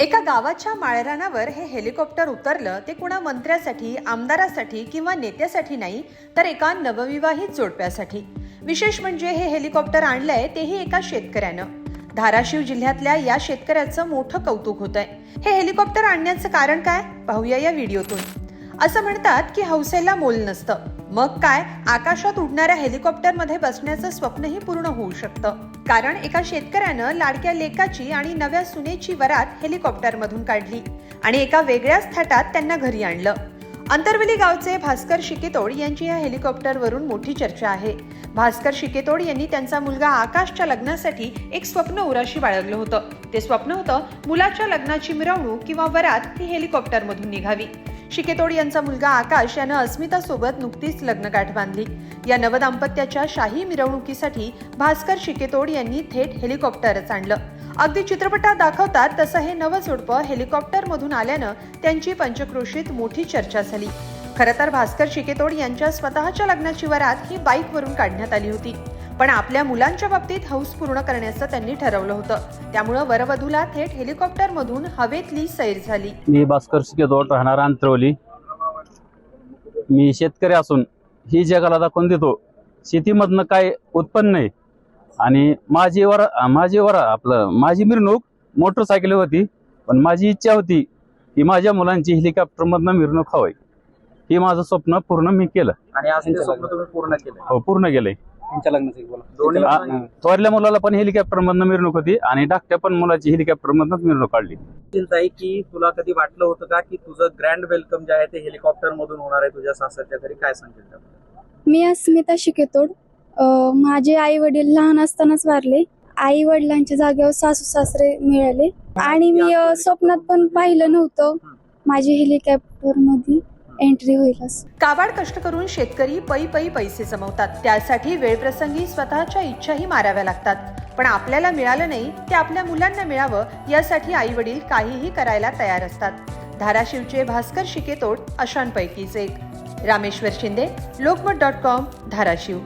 एका गावाच्या माळरानावर हे हेलिकॉप्टर उतरलं ते कुणा मंत्र्यासाठी आमदारासाठी किंवा नेत्यासाठी नाही तर एका नवविवाहित जोडप्यासाठी. विशेष म्हणजे हे हेलिकॉप्टर आणलंय तेही एका शेतकऱ्यानं. धाराशिव जिल्ह्यातल्या या शेतकऱ्याचं मोठं कौतुक होत आहे हे हेलिकॉप्टर आणण्याचं कारण काय? पाहूया या व्हिडिओतून. असं म्हणतात की हौसेला मोल नसतं. मग काय? आकाशात उडणाऱ्या हेलिकॉप्टरमध्ये बसण्याचं स्वप्नही पूर्ण होऊ शकतं. कारण एका शेतकऱ्यानं लाडक्या लेकाची आणि नव्या सुनेची वरात हेलिकॉप्टरमधून काढली आणि एका वेगळ्याच थाटात त्यांना घरी आणलं. अंतरवेली गावचे भास्कर शिकेतोड यांची या हेलिकॉप्टरवरून मोठी चर्चा आहे. भास्कर शिकेतोड यांनी त्यांचा मुलगा आकाशच्या लग्नासाठी एक स्वप्न उराशी बाळगलं होतं. ते स्वप्न होतं मुलाच्या लग्नाची मिरवणूक किंवा वरात ही हेलिकॉप्टरमधून निघावी. शिकेतोड यांचा मुलगा आकाश यानं अस्मितासोबत नुकतीच लग्नगाठ बांधली. या नवदाम्पत्याच्या शाही मिरवणुकीसाठी भास्कर शिकेतोड यांनी थेट हेलिकॉप्टरच आणलं. अगदी चित्रपटात दाखवतात तसं हे नवं जोडपं हेलिकॉप्टरमधून आल्यानं त्यांची पंचक्रोशीत मोठी चर्चा झाली. खरं तर भास्कर शिकेतोड यांच्या स्वतःच्या लग्नाची वरात ही बाईकवरून काढण्यात आली होती. पण आपल्या मुलांच्या बाबतीत हौस पूर्ण करण्याचं त्यांनी ठरवलं होतं. त्यामुळं वरवधूला थेट हेलिकॉप्टरमधून हवेतली सैर झाली. मी भास्कर शिकेतोड राहणार अंतरवली मी शेतकरी असून ही जगाला दाखवून देतो शेतीमधनं काय उत्पन्न आहे? आणि माझी वर माझी वर आपलं माझी मिरवणूक मोटरसायकल होती पण माझी इच्छा होती की माझ्या मुलांची हेलिकॉप्टरमधनं मिरवणूक हवी हे माझं स्वप्न पूर्ण मी केलं. आणि आज ते स्वप्न तुम्ही पूर्ण केलं हो पूर्ण केलंय. त्यांच्या लग्नाचं बोला. दोन्ही आ- थोरल्या मुलाला पण हेलिकॉप्टरमधनं मिरवणूक होती आणि धाकट्या पण मुलाची हेलिकॉप्टरमधनंच मिरवणूक काढली. ताई की तुला कधी वाटलं होतं का की तुझं ग्रँड वेलकम जे आहे ते हेलिकॉप्टर मधून होणार आहे तुझ्या सासरच्या घरी? काय सांगेल त्याबद्दल? मी अस्मिता शिकेतोड. अ, माझे आई वडील लहान असतानाच वारले. आई वडिलांच्या जागेवर सासू सासरे मिळाले. आणि मी अ, स्वप्नात पण पाहिलं नव्हतं माझी हेलिकॉप्टरमध्ये एंट्री होईल काबाड कष्ट करून शेतकरी पै पै पैसे जमवतात. त्यासाठी वेळप्रसंगी स्वतःच्या इच्छाही माराव्या लागतात. पण आपल्याला मिळालं नाही ते आपल्या मुलांना मिळावं यासाठी आई वडील काहीही करायला तयार असतात. धाराशिवचे भास्कर शिकेतोड अशांपैकीच एक. Rameshwar Shinde Lokmat dot com Dharashiv.